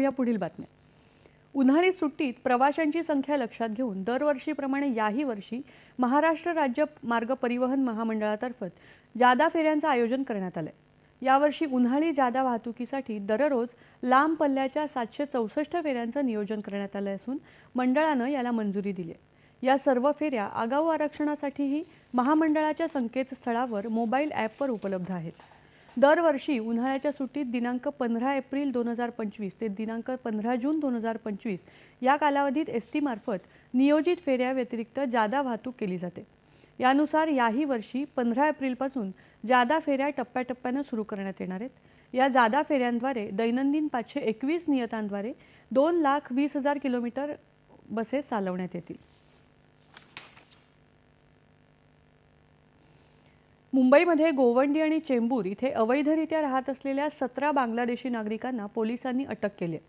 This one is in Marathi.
पाहूया पुढील बातम्या. उन्हाळी सुट्टीत प्रवाशांची संख्या लक्षात घेऊन दरवर्षीप्रमाणे याही वर्षी महाराष्ट्र राज्य मार्ग परिवहन महामंडळातर्फे जादा फेऱ्यांचं आयोजन करण्यात आलंय. यावर्षी उन्हाळी जादा वाहतुकीसाठी दररोज लांब पल्ल्याच्या सातशे चौसष्ट फेऱ्यांचं नियोजन करण्यात आलं असून मंडळानं याला मंजुरी दिली आहे या सर्व फेऱ्या आगाऊ आरक्षणासाठीही महामंडळाच्या संकेतस्थळावर मोबाईल ॲपवर उपलब्ध आहेत. दरवर्षी उन्हाळ्याच्या सुट्टीत दिनांक पंधरा एप्रिल दोन हजार पंचवीस ते दिनांक पंधरा जून दोन हजार पंचवीस या कालावधीत एस टीमार्फत नियोजित फेऱ्या व्यतिरिक्त जादा वाहतूक केली जाते. यानुसार याही वर्षी पंधरा एप्रिलपासून जादा फेऱ्या टप्प्याटप्प्यानं सुरू करण्यात येणार आहेत. या जादा फेऱ्यांद्वारे दैनंदिन पाचशे एकवीस नियतांद्वारे दोन लाख वीस हजार किलोमीटर बसेस चालवण्यात येतील. मुंबईमध्ये गोवंडी आणि चेंबूर इथे अवैधरित्या राहत असलेल्या सतरा बांगलादेशी नागरिकांना पोलिसांनी अटक केली आहे.